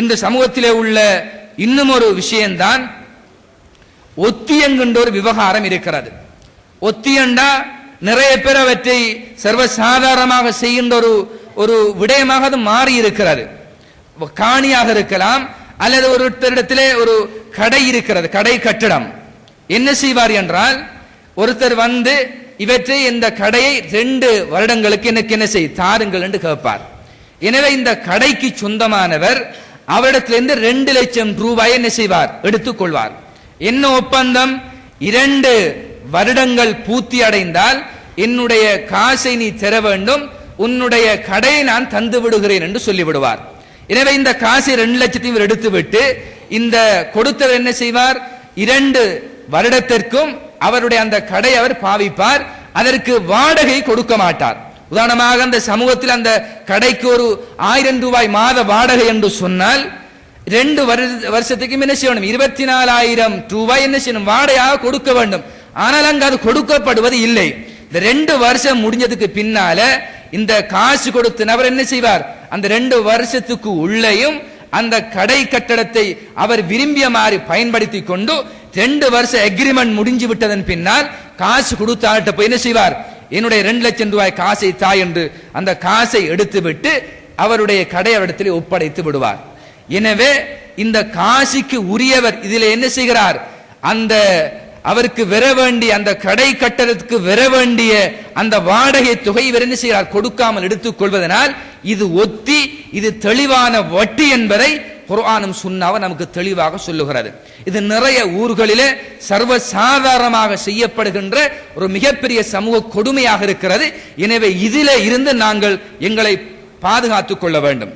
இந்த சமூகத்திலே உள்ள இன்னும் ஒரு விஷயம்தான் ஒத்தியங்கின்ற ஒரு விவகாரம் இருக்கிறது. ஒத்தியண்டா நிறைய பேர் அவற்றை சர்வசாதாரணமாக செய்கின்ற ஒரு ஒரு விடயமாக அது மாறி இருக்கிறது. காணியாக இருக்கலாம் அல்லது ஒருத்தரிடத்திலே ஒரு கடை இருக்கிறது கடை கட்டிடம். என்ன செய்வார் என்றால் ஒருத்தர் வந்து இவற்றை இந்த கடையை ரெண்டு வருடங்களுக்கு எனக்கு என்ன செய் தாருங்கள் என்று கேட்பார். எனவே இந்த கடைக்கு சொந்தமானவர் அவரிடத்திலிருந்து ரெண்டு லட்சம் ரூபாயை என்ன செய்வார்? எடுத்துக் கொள்வார் என்ன ஒப்பந்தம்? இரண்டு வருடங்கள் பூர்த்தி அடைந்தால் என்னுடைய காசை நீ தர வேண்டும் உன்னுடைய கடையை நான் தந்து விடுகிறேன் என்று சொல்லிவிடுவார். எனவே இந்த காசை ரெண்டு லட்சத்தையும் இவர் எடுத்துவிட்டு இந்த கொடுத்தவர் என்ன செய்வார்? இரண்டு வருடத்திற்கும் அவருடைய அந்த கடை அவர் பாவிப்பார் அதற்கு வாடகை கொடுக்க மாட்டார். உதாரணமாக அந்த சமூகத்தில் அந்த கடைக்கு ஒரு ஆயிரம் ரூபாய் மாத வாடகை என்று சொன்னால் ரெண்டு வருட- வருஷத்துக்கு என்ன செய்யணும்? இருபத்தி நாலாயிரம் ரூபாய் என்ன செய்யணும்? வாடகையாக கொடுக்க வேண்டும். ஆனால் அங்கு அது கொடுக்கப்படுவது இல்லை. இந்த ரெண்டு வருஷம் முடிஞ்சதுக்கு பின்னால இந்த காசு கொடுத்த நபர் என்ன செய்வார்? அந்த ரெண்டு வருஷத்துக்கு உள்ளேயும் அந்த கடை கட்டடத்தை அவர் விரும்பிய மாதிரி பயன்படுத்தி கொண்டு ரெண்டு வருஷம் அக்ரிமெண்ட் முடிஞ்சு விட்டதன் பின்னால் காசு கொடுத்தாட்ட போய் என்ன செய்வார்? என்னுடைய ரெண்டு லட்சம் ரூபாய் காசை தாய் என்று அந்த காசை எடுத்துவிட்டு அவருடைய கடை அவரிடத்தில் ஒப்படைத்து விடுவார். எனவே இந்த காசிக்கு உரியவர் இதில் என்ன செய்கிறார்? அந்த அவருக்கு வர வேண்டிய அந்த கடை கட்டடத்துக்கு வர வேண்டிய அந்த வாடகை தொகை இவர் என்ன செய்கிறார்? கொடுக்காமல் எடுத்துக் கொள்வதனால் இது ஒத்தி இது தெளிவான வட்டி என்பதை குர்ஆனும் சுன்னாவை நமக்கு தெளிவாக சொல்லுகிறது. இது நிறைய ஊர்களிலே சர்வசாதாரணமாக செய்யப்படுகின்ற ஒரு மிகப்பெரிய சமூக கொடுமையாக இருக்கிறது. எனவே இதிலே இருந்து நாங்கள் எங்களை பாதுகாத்துக் கொள்ள வேண்டும்.